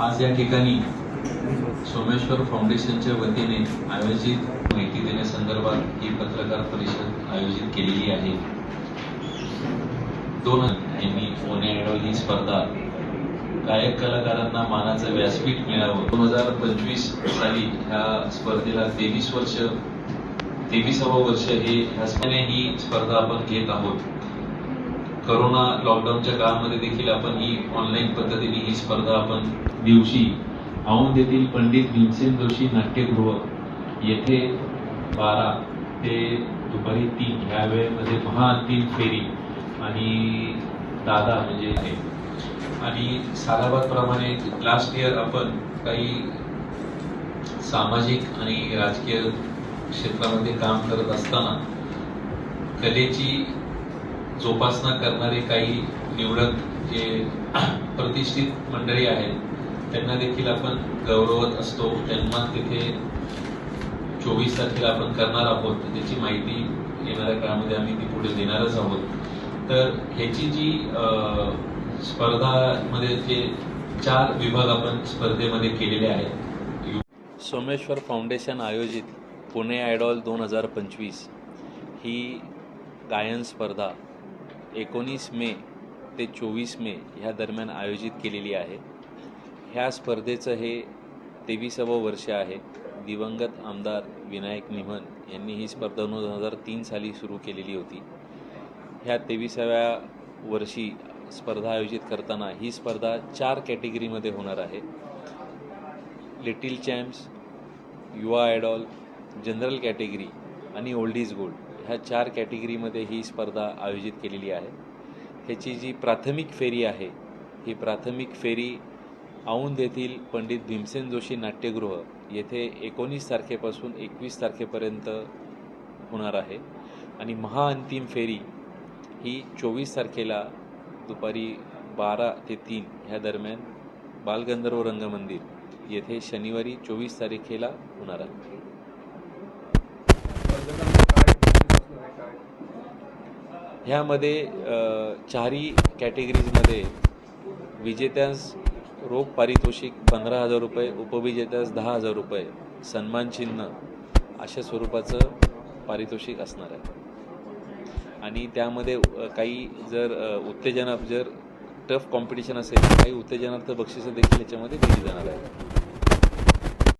आज या ठिकाणी सोमेश्वर फाउंडेशनच्या वतीने आयोजित माहिती देण्यासंदर्भात ही पत्रकार परिषद आयोजित केलेली आहे. दोन यांनी पुणे आयडॉल ही स्पर्धा. गायक कलाकारांना मानाचं व्यासपीठ मिळावं. दोन हजार पंचवीस साली ह्या स्पर्धेला तेवीस वर्ष तेवीसावं वर्ष हे ह्या ही स्पर्धा आपण घेत आहोत. करोना लॉकडाऊनच्या काळामध्ये देखील आपण ही ऑनलाईन पद्धतीने ही स्पर्धा आपण दिवशी औंध येथील पंडित भीमसेन जोशी नाट्यगृह येथे बारा ते दुपारी तीन ह्या वेळेमध्ये महाअंतिम फेरी आणि दादा म्हणजे हे. आणि सालाबादप्रमाणे लास्ट इयर आपण काही सामाजिक आणि राजकीय क्षेत्रामध्ये काम करत असताना कलेची जोपासना करणारे काही निवडक जे प्रतिष्ठित मंडळी आहेत त्यांना देखील आपण गौरवत असतो. त्यांना तिथे चोवीस तारखेला आपण करणार आहोत त्याची माहिती येणाऱ्या काळामध्ये आम्ही ती पुढे देणारच आहोत. तर ह्याची जी स्पर्धामध्ये जे चार विभाग आपण स्पर्धेमध्ये केलेले आहेत सोमेश्वर फाउंडेशन आयोजित पुणे आयडॉल दोन हजार पंचवीस ही गायन स्पर्धा एकोणीस मे ते चोवीस मे ह्या दरम्यान आयोजित केलेली आहे. ह्या स्पर्धेचं हे तेविसावं वर्ष आहे. दिवंगत आमदार विनायक निमन यांनी ही स्पर्धा दोन हजार तीन साली सुरू केलेली होती. ह्या तेविसाव्या वर्षी स्पर्धा आयोजित करताना ही स्पर्धा चार कॅटेगरीमध्ये होणार आहे. लिटिल चॅम्प्स युवा आयडॉल जनरल कॅटेगरी आणि ओल्ड इज गोल्ड. ह्या चार कॅटेगरीमध्ये ही स्पर्धा आयोजित केलेली आहे. ह्याची जी प्राथमिक फेरी आहे ही प्राथमिक फेरी औंध येथील पंडित भीमसेन जोशी नाट्यगृह येथे एकोणीस तारखेपासून एकवीस तारखेपर्यंत होणार आहे. आणि महाअंतिम फेरी ही चोवीस तारखेला दुपारी बारा ते तीन ह्या दरम्यान बालगंधर्व रंगमंदिर येथे शनिवारी चोवीस तारखेला होणार आहे. ह्यामध्ये चारही कॅटेगरीजमध्ये विजेत्यास रोख पारितोषिक पंधरा हजार रुपये उपविजेत्यास दहा हजार रुपये सन्मानचिन्ह अशा स्वरूपाचं पारितोषिक असणार आहे. आणि त्यामध्ये काही जर उत्तेजना जर टफ कॉम्पिटिशन असेल तर काही उत्तेजनार्थ बक्षिसं देखील याच्यामध्ये दिली जाणार आहेत.